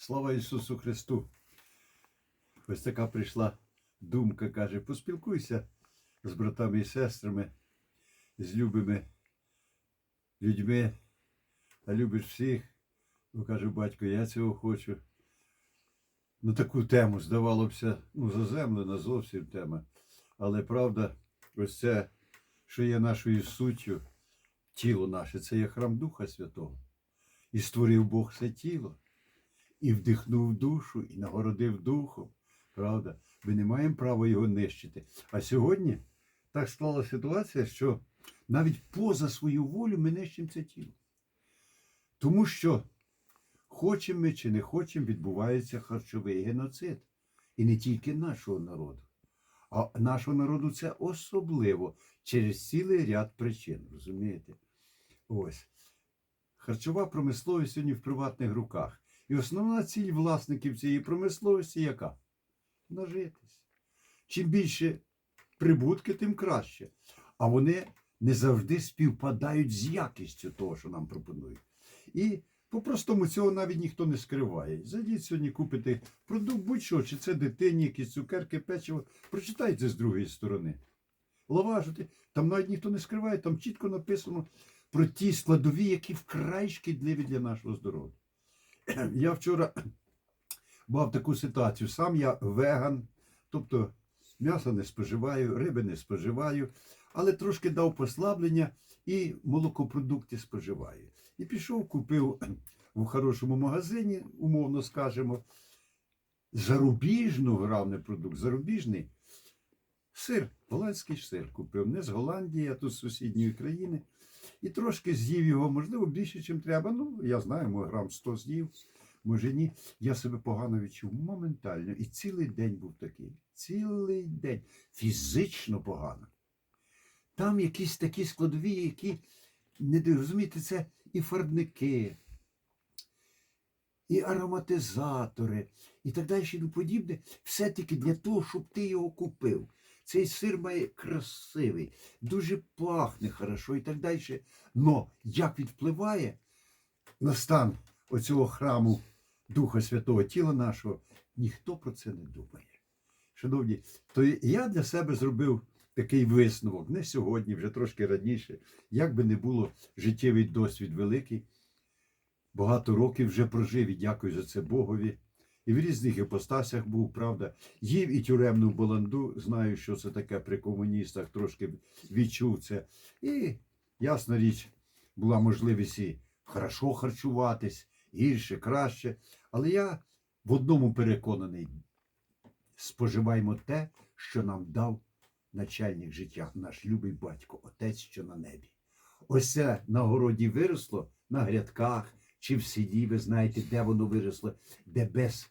Слава Ісусу Христу! Ось така прийшла думка, каже, поспілкуйся з братами і сестрами, з любими людьми, а любиш всіх. Ну, каже, батько, я цього хочу. Ну, таку тему, здавалося, ну, заземлена зовсім тема. Але правда, ось це, що є нашою суттю, тіло наше, це є храм Духа Святого. І створив Бог це тіло, і вдихнув душу, і нагородив духом. Правда, ми не маємо права його нищити. А сьогодні так склалася ситуація, що навіть поза свою волю ми нищимо це тіло. Тому що, хочемо ми чи не хочемо, відбувається харчовий геноцид. І не тільки нашого народу. А нашого народу це особливо через цілий ряд причин, розумієте? Ось. Харчова промисловість сьогодні в приватних руках. І основна ціль власників цієї промисловості яка? Нажитись. Чим більше прибутки, тим краще. А вони не завжди співпадають з якістю того, що нам пропонують. І по-простому цього навіть ніхто не скриває. Зайдіть сьогодні купити продукт, будь-що, чи це дитині, якісь цукерки, печиво. Прочитайте з другої сторони. Лаважити, там навіть ніхто не скриває, там чітко написано про ті складові, які вкрай шкідливі для нашого здоров'я. Я вчора мав таку ситуацію. Сам я веган, тобто м'яса не споживаю, риби не споживаю, але трошки дав послаблення і молокопродукти споживаю. І пішов, купив в хорошому магазині, умовно скажемо, зарубіжну гравний продукт, зарубіжний сир, голландський сир купив. Не з Голландії, а тут з сусідньої країни. І трошки з'їв його, можливо, більше, ніж треба. Ну, я знаю, може, грам 100 з'їв, може ні. Я себе погано відчув моментально. І цілий день був такий. Цілий день. Фізично погано. Там якісь такі складові, які не розумієте, це і фарбники, і ароматизатори, і так далі, і подібне. Все таки для того, щоб ти його купив. Цей сир має красивий, дуже пахне хорошо і так далі. Но як відпливає на стан оцього храму Духа Святого тіла нашого, ніхто про це не думає. Шановні, то я для себе зробив такий висновок, не сьогодні, вже трошки раніше. Як би не було, життєвий досвід великий. Багато років вже прожив і дякую за це Богові. І в різних іпостасях був, правда. Їв і тюремну баланду, знаю, що це таке при комуністах, трошки відчув це. І, ясна річ, була можливість і хорошо харчуватись, гірше, краще. Але я в одному переконаний: споживаємо те, що нам дав начальник життя, наш любий батько, отець, що на небі. Ось це на городі виросло на грядках чи в селі, ви знаєте, де воно виросло, де без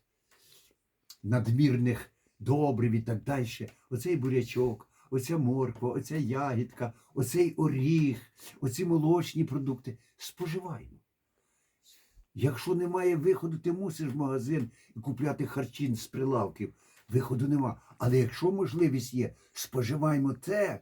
надмірних добрив і так далі. Оцей бурячок, оця морква, оця ягідка, оцей оріг, оці молочні продукти. Споживаємо. Якщо немає виходу, ти мусиш в магазин і купляти харчин з прилавків. Виходу нема. Але якщо можливість є, споживаємо те,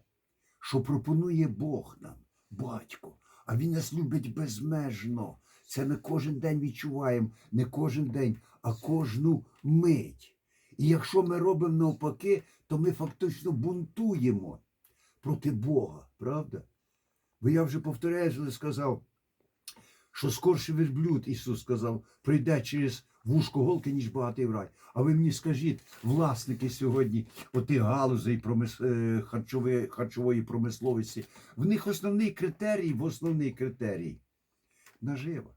що пропонує Бог нам, батько. А Він нас любить безмежно. Це ми кожен день відчуваємо, не кожен день, а кожну мить. І якщо ми робимо навпаки, то ми фактично бунтуємо проти Бога, правда? Бо я вже повторяю, сказав, що скорше верблюд, Ісус сказав, прийде через вушко голки, ніж багатий в рай. А ви мені скажіть, власники сьогодні отих галузей харчової, харчової промисловості, в них основний критерій, в основний критерій нажива.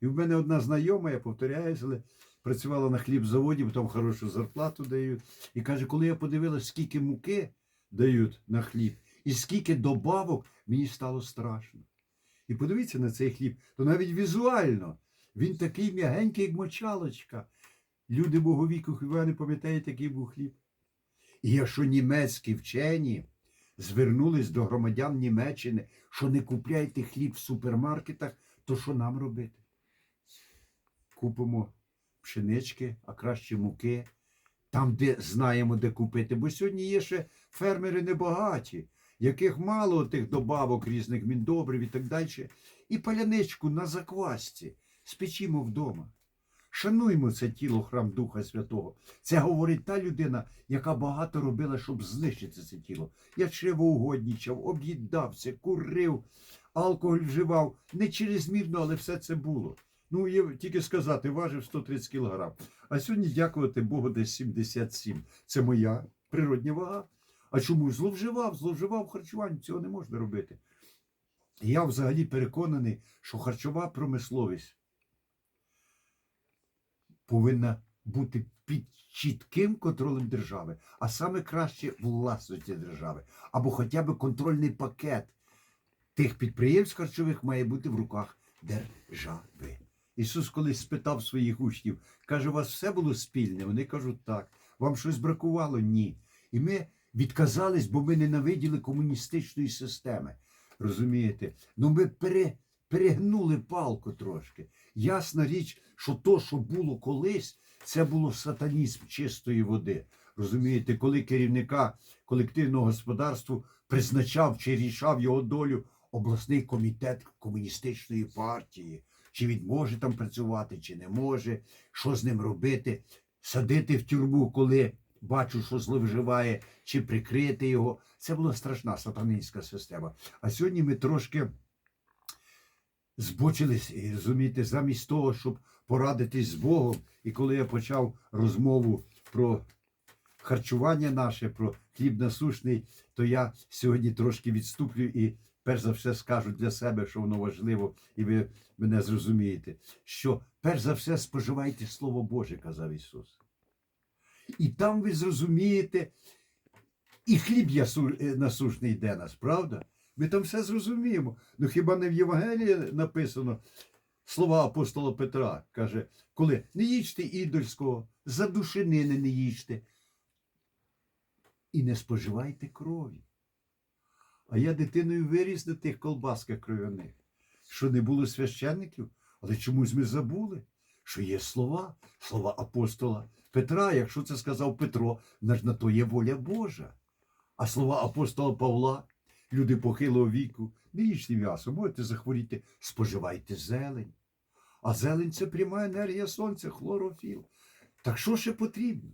І в мене одна знайома, я повторяюсь, але працювала на хлібзаводі, бо там хорошу зарплату дають. І каже, коли я подивилася, скільки муки дають на хліб, і скільки добавок, мені стало страшно. І подивіться на цей хліб, то навіть візуально він такий м'ягенький, як мочалочка. Люди мого віку хіба не пам'ятають, який був хліб. І якщо німецькі вчені звернулись до громадян Німеччини, що не купляйте хліб в супермаркетах, то що нам робити? Купимо пшенички, а краще муки, там, де знаємо, де купити. Бо сьогодні є ще фермери небагаті, яких мало тих добавок різних міндобрив і так далі. І паляничку на заквасці спечімо вдома. Шануймо це тіло, храм Духа Святого. Це говорить та людина, яка багато робила, щоб знищити це тіло. Я чревоугоднічав, об'їдався, курив, алкоголь вживав. Не чрезмірно, але все це було. Ну, є тільки сказати, важив 130 кілограм. А сьогодні, дякувати Богу, десь 77. Це моя природня вага. А чому зловживав? Зловживав харчуванням, цього не можна робити. Я взагалі переконаний, що харчова промисловість повинна бути під чітким контролем держави, а саме краще власності держави, або хоча б контрольний пакет тих підприємств харчових має бути в руках держави. Ісус колись спитав своїх учнів, каже, у вас все було спільне? Вони кажуть, так. Вам щось бракувало? Ні. І ми відказались, бо ми ненавиділи комуністичної системи. Розумієте? Ну ми пере, перегнули палку трошки. Ясна річ, що то, що було колись, це було сатанізм чистої води. Розумієте, коли керівника колективного господарства призначав чи рішав його долю обласний комітет комуністичної партії, чи він може там працювати, чи не може, що з ним робити, садити в тюрму, коли бачу, що зловживає, чи прикрити його. Це була страшна сатанинська система. А сьогодні ми трошки збочились, розумієте, замість того, щоб порадитись з Богом. І коли я почав розмову про харчування наше, про хліб насушний, то я сьогодні трошки відступлю і перш за все скажу для себе, що воно важливо, і ви мене зрозумієте, що перш за все споживайте Слово Боже, казав Ісус. І там ви зрозумієте, і хліб е, насушний йде нас, правда? Ми там все зрозуміємо. Ну хіба не в Євангелії написано слова апостола Петра? Каже, коли не їжте ідольського, задушенини не їжте. І не споживайте крові. А я дитиною виріс на тих колбасках кров'яних, що не було священників, але чомусь ми забули, що є слова, слова апостола Петра. Якщо це сказав Петро, на то є воля Божа. А слова апостола Павла, люди похилого віку, не їжте м'ясо, можете захворіти, споживайте зелень. А зелень це пряма енергія сонця, хлорофіл. Так що ще потрібно?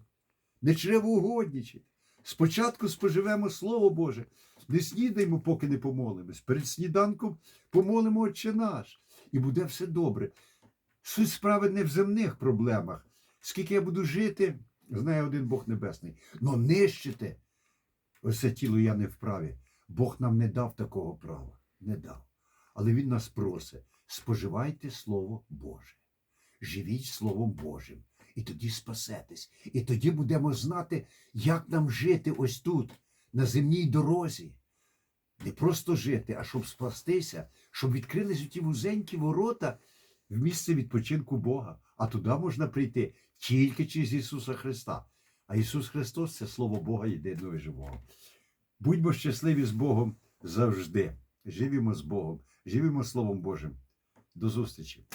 Не чревоугоднічати. Спочатку споживемо Слово Боже, не снідаймо, поки не помолимось. Перед сніданком помолимо Отче наш, і буде все добре. Суть справи не в земних проблемах. Скільки я буду жити, знає один Бог Небесний. Но нищити це тіло я не вправі. Бог нам не дав такого права. Не дав. Але Він нас просить: споживайте Слово Боже. Живіть Словом Божим. І тоді спасетесь. І тоді будемо знати, як нам жити ось тут, на земній дорозі. Не просто жити, а щоб спастися, щоб відкрились ті вузенькі ворота в місце відпочинку Бога. А туди можна прийти тільки через Ісуса Христа. А Ісус Христос це Слово Бога єдиного і живого. Будьмо щасливі з Богом завжди. Живімо з Богом, живімо Словом Божим. До зустрічі!